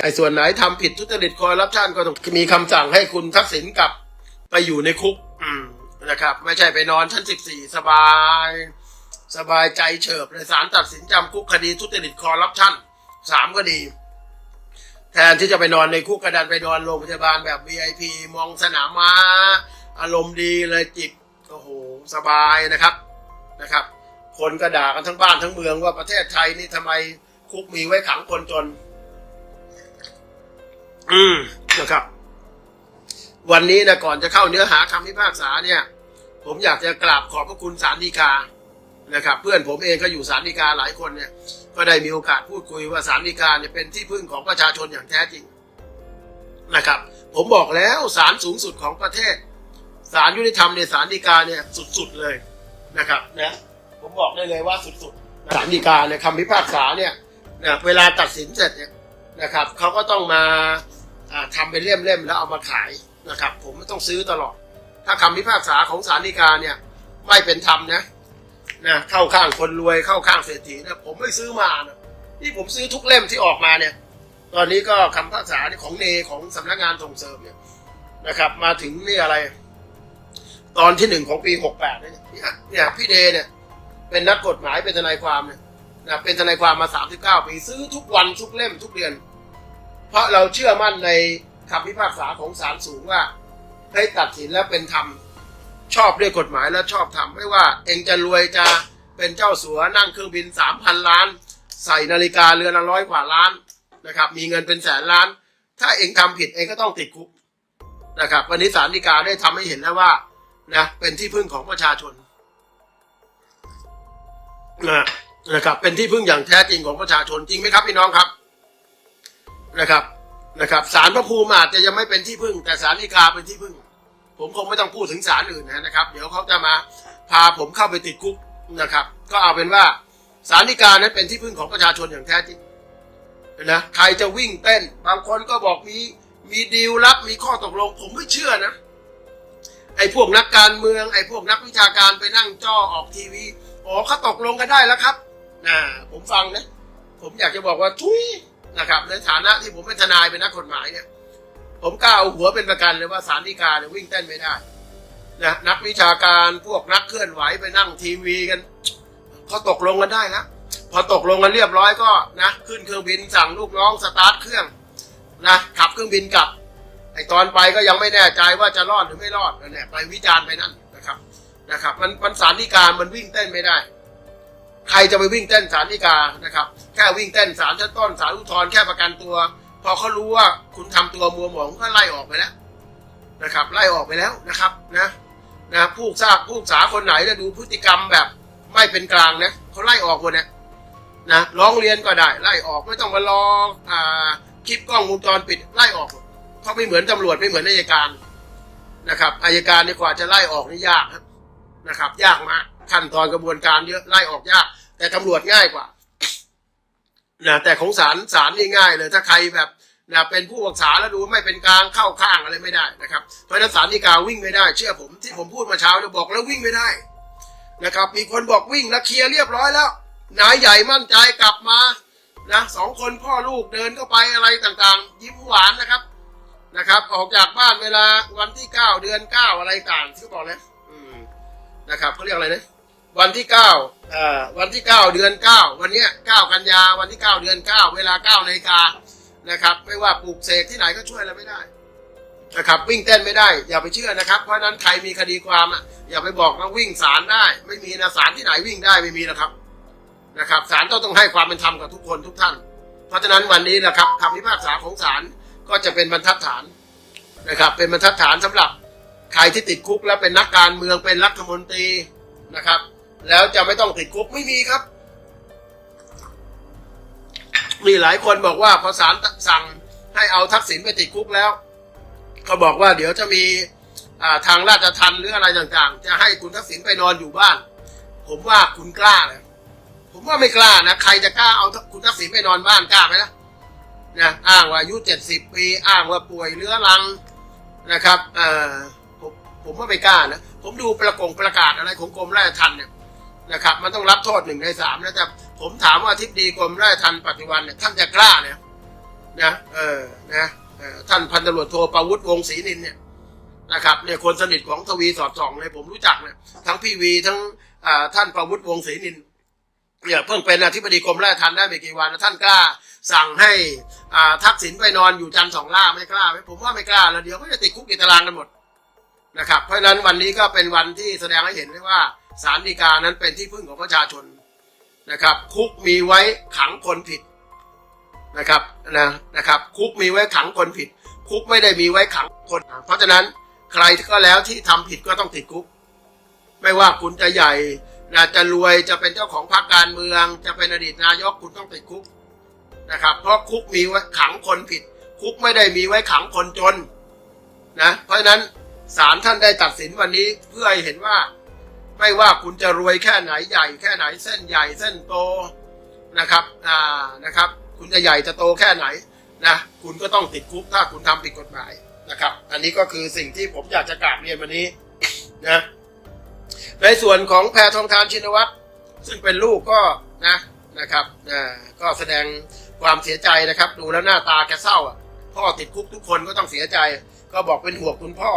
ไอ้ส่วนไหนทำผิดทุจริตคอร์รัปชันก็ต้องมีคำสั่งให้คุณทักษิณกลับไปอยู่ในคุก อืมนะครับ ไม่ใช่ไปนอนชั้นสิบสี่สบาย สบายใจเฉิบเลยศาลตัดสินจำคุกคดีทุจริตคอร์รัปชันสามคดี แทนที่จะไปนอนในคุกกระดานไปนอนโรงพยาบาลแบบ VIP มองสนามม้า อารมณ์ดีเลยจิบโอ้โหสบายนะครับนะครับ คนก็ด่ากันทั้งบ้านทั้งเมืองว่าประเทศไทยนี่ทำไมคุกมีไว้ขังคนจน อืมนะครับ วันนี้นะก่อนจะเข้าเนื้อหาคำพิพากษาเนี่ย ผมอยากจะกราบขอบพระคุณศาลฎีกานะครับ เพื่อนผมเองก็อยู่ศาลฎีกาหลายคนเนี่ย ก็ได้มีโอกาสพูดคุยว่าศาลฎีกาเนี่ยเป็นที่พึ่งของประชาชนอย่างแท้จริงนะครับ ผมบอกแล้วศาลสูงสุดของประเทศศาลยุติธรรมเนี่ยศาลฎีกาเนี่ยสุดๆเลยนะครับนะผมบอกได้เลยว่าสุดๆศาลฎีกาเนี่ยคำพิพากษาเนี่ยนะเวลาตัดสินเสร็จเนี่ยนะครับเขาก็ต้องมา ทำเป็นเล่มๆแล้วเอามาขายนะครับผมไม่ต้องซื้อตลอด ถ้าคำพิพากษาของศาลฎีกาเนี่ยไม่เป็นธรรมนะนะเข้าข้างคนรวยเข้าข้างเศรษฐีนะผมไม่ซื้อมานะนี่ผมซื้อทุกเล่มที่ออกมาเนี่ย ตอนนี้ก็คำพิพากษาของเนของสำนักงานส่งเสริมเนี่ยนะครับมาถึงนี่อะไร ตอนที่หนึ่งของปีหกแปดเนี่ยเนี่ยพี่เดเนี่ยเป็นนักกฎหมายเป็นทนายความเนี่ยนะเป็นทนายความมาสามสิบเก้าปีซื้อทุกวันทุกเล่มทุกเดือน เพราะเราเชื่อมั่นในคำพิพากษาของศาลสูงว่าให้ตัดสินแล้วเป็นธรรมชอบด้วยกฎหมายและชอบทำไม่ว่า เองจะรวยจะเป็นเจ้าสัวนั่งเครื่องบินสามพันล้าน ใส่นาฬิกาเรือนละร้อยกว่าล้านนะครับ มีเงินเป็นแสนล้าน ถ้าเองทำผิดเองก็ต้องติดคุกนะครับ วันนี้ศาลฎีกาได้ทำให้เห็นแล้วว่านะเป็นที่พึ่งของประชาชนนะนะครับเป็นที่พึ่งอย่างแท้จริงของประชาชนจริงไหมครับพี่น้องครับ นะครับนะครับศาลพระภูมิอาจจะยังไม่เป็นที่พึ่ง แต่ศาลฎีกาเป็นที่พึ่ง ผมคงไม่ต้องพูดถึงศาลอื่นนะครับ เดี๋ยวเขาจะมาพาผมเข้าไปติดคุกนะครับ ก็เอาเป็นว่าศาลฎีกานั้นเป็นที่พึ่งของประชาชนอย่างแท้จริงนะใครจะวิ่งเต้น บางคนก็บอกมีมีดีลลับมีข้อตกลง ผมไม่เชื่อนะไอ้พวกนักการเมืองไอ้พวกนักวิชาการไปนั่งจ้อออกทีวีอ๋อเขาตกลงกันได้แล้วครับนะผมฟังนะ ผมอยากจะบอกว่าทุย นะครับ ในฐานะที่ผมเป็นทนายเป็นนักกฎหมายเนี่ย ผมกล้าเอาหัวเป็นประกันเลยว่าสารดีกาเนี่ยวิ่งเต้นไม่ได้นะนักวิชาการพวกนักเคลื่อนไหวไปนั่งทีวีกันเขาตกลงกันได้แล้วพอตกลงกันเรียบร้อยก็นะขึ้นเครื่องบินสั่งลูกน้องสตาร์ทเครื่องนะขับเครื่องบินกลับไอตอนไปก็ยังไม่แน่ใจว่าจะรอดหรือไม่รอดนั่นแหละไปวิจารณ์ไปนั่นนะครับนะครับ มันมันสารดีกามันวิ่งเต้นไม่ได้ ใครจะไปวิ่งเต้นสารดีกานะครับ แค่วิ่งเต้นสารชั้นต้นสารอุทธรณ์แค่ประกันตัว พอเขารู้ว่าคุณทำตัวมัวหมองก็ไล่ออกไปแล้วนะครับ ไล่ออกไปแล้วนะครับนะนะผู้ทราบผู้สาคนไหนแล้วดูพฤติกรรมแบบไม่เป็นกลางนะเขาไล่ออกหมดเนี่ยนะร้องเรียนก็ได้ ไล่ออกไม่ต้องมารออ่าคลิปกล้องวงจรปิดไล่ออกเขาไม่เหมือนตำรวจไม่เหมือนอายการนะครับอายการนี่กว่าจะไล่ออกนี่ยากนะครับ ยากมากขั้นตอนกระบวนการเยอะไล่ออกยาก แต่ตำรวจง่ายกว่านะแต่ของศาลศาลนี่ง่ายเลย ถ้าใครแบบนะเป็นผู้ปรึกษาแล้วดูไม่เป็นกลางเข้าข้างอะไรไม่ได้นะครับเพราะนั้นศาลฎีกาวิ่งไม่ได้ เชื่อผมที่ผมพูดมาเช้าเนี่ยบอกแล้ววิ่งไม่ได้นะครับ มีคนบอกวิ่งแล้วเคลียร์เรียบร้อยแล้วนายใหญ่มั่นใจกลับมานะสองคนพ่อลูกเดินเข้าไปอะไรต่างๆ ยิ้มหวานนะครับนะครับ ออกจากบ้านเวลาวันที่เก้าเดือนเก้าอะไรต่างที่บอกนะอืม นะครับเขาเรียกอะไรนะวันที่เก้าอ่าวันที่เก้าเดือนเก้าวันเนี้ยเก้ากันยาวันที่เก้าเดือนเก้าเวลาเก้านาฬิกานะครับ ไม่ว่าปลูกเสกที่ไหนก็ช่วยเราไม่ได้นะครับวิ่งเต้นไม่ได้ อย่าไปเชื่อนะครับเพราะนั้นใครมีคดีความอะอย่าไปบอกว่าวิ่งศาลได้ ไม่มีนะศาลที่ไหนวิ่งได้ไม่มีนะครับนะครับศาลต้องต้องให้ความเป็นธรรมกับทุกคนทุกท่าน เพราะฉะนั้นวันนี้นะครับคำพิพากษาของศาลก็จะเป็นบรรทัดฐานนะครับ เป็นบรรทัดฐานสำหรับ ใครที่ติดคุกแล้วเป็นนักการเมืองเป็นรัฐมนตรีนะครับ แล้วจะไม่ต้องติดคุกไม่มีครับมีหลายคนบอกว่าพอศาลสั่งให้เอาทักษิณไปติดคุกแล้วเขาบอกว่าเดี๋ยวจะมีทางราชทัณฑ์หรืออะไรต่างๆ จะให้คุณทักษิณไปนอนอยู่บ้าน ผมว่าคุณกล้าเลยผมว่าไม่กล้านะ ใครจะกล้าเอาคุณทักษิณไปนอนบ้านกล้าไหมล่ะนะอ้างว่าอายุเจ็ดสิบปี อ้างว่าป่วยเรื้อรังนะครับเอ่อ ผมผมว่าไม่กล้านะผมดูประกงประกาศอะไรของกรมราชทัณฑ์เนี่ยนะครับ มันต้องรับโทษหนึ่งในสามนะแต่ผมถามว่าทิบดีกรมราชทัณฑ์ปัจจุบันเนี่ยท่านจะกล้าเนี่ยนะเออนะท่านพันตำรวจโทประวุฒิวงศ์ศรีนินเนี่ยนะครับเนี่ยคนสนิทของทวีสอดส่องเลยผมรู้จักเนี่ยทั้งพี่วีทั้งท่านประวุฒิวงศ์ศรีนินเนี่ยเพิ่งเป็นอธิบดีกรมราชทัณฑ์ได้ไม่กี่วันนะท่านกล้าสั่งให้ทักษิณไปนอนอยู่จันทร์สองล่าไม่กล้าไหมผมว่าไม่กล้าแล้วเดี๋ยวก็จะติดคุกติดตารางกันหมด นะครับ เพราะฉะนั้นวันนี้ก็เป็นวันที่แสดงให้เห็นได้ว่าศาลฎีกานั้นเป็นที่พึ่งของประชาชนนะครับ คุกมีไว้ขังคนผิดนะครับนะนะครับ คุกมีไว้ขังคนผิด คุกไม่ได้มีไว้ขังคน เพราะฉะนั้นใครก็แล้วที่ทำผิดก็ต้องติดคุก ไม่ว่าคุณจะใหญ่นะจะรวยจะเป็นเจ้าของพรรคการเมือง จะเป็นอดีตนายกคุณต้องติดคุกนะครับ เพราะคุกมีไว้ขังคนผิด คุกไม่ได้มีไว้ขังคนจนนะเพราะฉะนั้น ศาลท่านได้ตัดสินวันนี้เพื่อให้เห็นว่า ไม่ว่าคุณจะรวยแค่ไหนใหญ่แค่ไหนเส้นใหญ่เส้นโตนะครับอ่านะครับ คุณจะใหญ่จะโตแค่ไหนนะคุณก็ต้องติดคุกถ้าคุณทำผิดกฎหมายนะครับ อันนี้ก็คือสิ่งที่ผมอยากจะกราบเรียนวันนี้นะในส่วนของแพทองทานชินวัตรซึ่งเป็นลูกก็นะนะครับอ่าก็แสดงความเสียใจนะครับ ดูแล้วหน้าตาแกเศร้าอะพ่อติดคุกทุกคนก็ต้องเสียใจ ก็บอกเป็นห่วงคุณพ่อ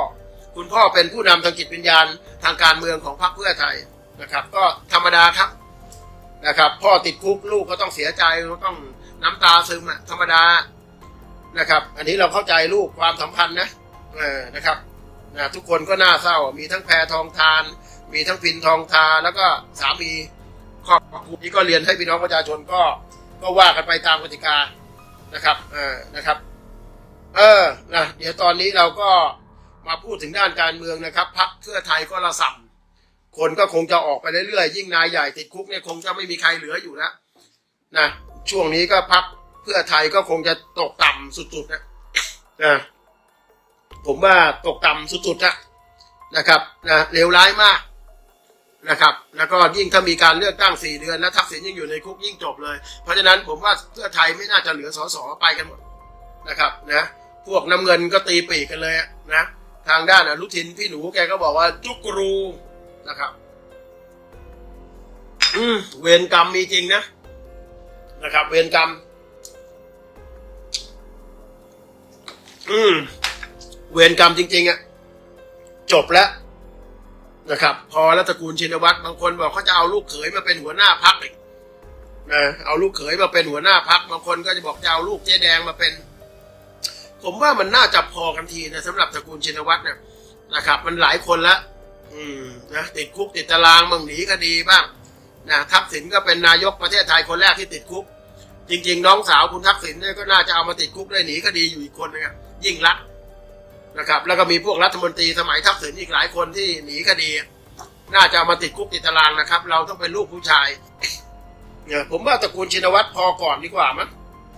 คุณพ่อเป็นผู้นำทางจิตวิญญาณทางการเมืองของพรรคเพื่อไทยนะครับ ก็ธรรมดาครับนะครับ พ่อติดคุกลูกก็ต้องเสียใจก็ต้องน้ำตาซึมธรรมดานะครับ อันนี้เราเข้าใจลูกความสัมพันธ์นะเออนะครับนะทุกคนก็น่าเศร้ามีทั้งแพรทองทาน มีทั้งพินทองทาแล้วก็สามีครอบครัวนี้ก็เรียนให้พี่น้องประชาชนก็ก็ว่ากันไปตามกติกานะครับเออนะครับ เออนะเดี๋ยวตอนนี้เราก็ มาพูดถึงด้านการเมืองนะครับพักเพื่อไทยก็ระส่ำคนก็คงจะออกไปเรื่อยๆยิ่งนายใหญ่ติดคุกเนี่ยคงจะไม่มีใครเหลืออยู่แล้วนะช่วงนี้ก็พักเพื่อไทยก็คงจะตกต่ำสุดๆนะนะผมว่าตกต่ำสุดๆนะนะครับนะเลวร้ายมากนะครับ แล้วก็ยิ่งถ้ามีการเลือกตั้งสี่เดือน แล้วทักษิณยังอยู่ในคุกยิ่งจบเลย เพราะฉะนั้นผมว่าเพื่อไทยไม่น่าจะเหลือสอสอไปกันหมดนะครับนะพวกน้ำเงินก็ตีปีกกันเลยนะ ทางด้านอนุทินพี่หนูแกก็บอกว่าจุกรูนะครับ อืมเวรกรรมมีจริงนะนะครับ เวรกรรม อืมเวรกรรมจริง ๆอะจบแล้วนะครับ พอรัฐกูลชินวัตรบางคนบอกเขาจะเอาลูกเขยมาเป็นหัวหน้าพักอีกนะเอาลูกเขยมาเป็นหัวหน้าพักบางคนก็จะบอกจะเอาลูกเจ๊แดงมาเป็น ผมว่ามันน่าจะพอกันทีนะสำหรับตระกูลชินวัตรเนี่ยนะครับ มันหลายคนละอืมนะติดคุกติดตารางบางหนีคดีบ้างนะทักษิณก็เป็นนายกประเทศไทยคนแรกที่ติดคุก จริง ๆ น้องสาวคุณทักษิณเนี่ยก็น่าจะเอามาติดคุกได้หนีคดีอยู่อีกคนนึงยิ่งรักษณ์นะครับ แล้วก็มีพวกรัฐมนตรีสมัยทักษิณอีกหลายคนที่หนีคดี น่าจะเอามาติดคุกติดตารางนะครับ เราต้องเป็นลูกผู้ชายเนี่ยผมว่าตระกูลชินวัตรพอก่อนดีกว่ามั้ง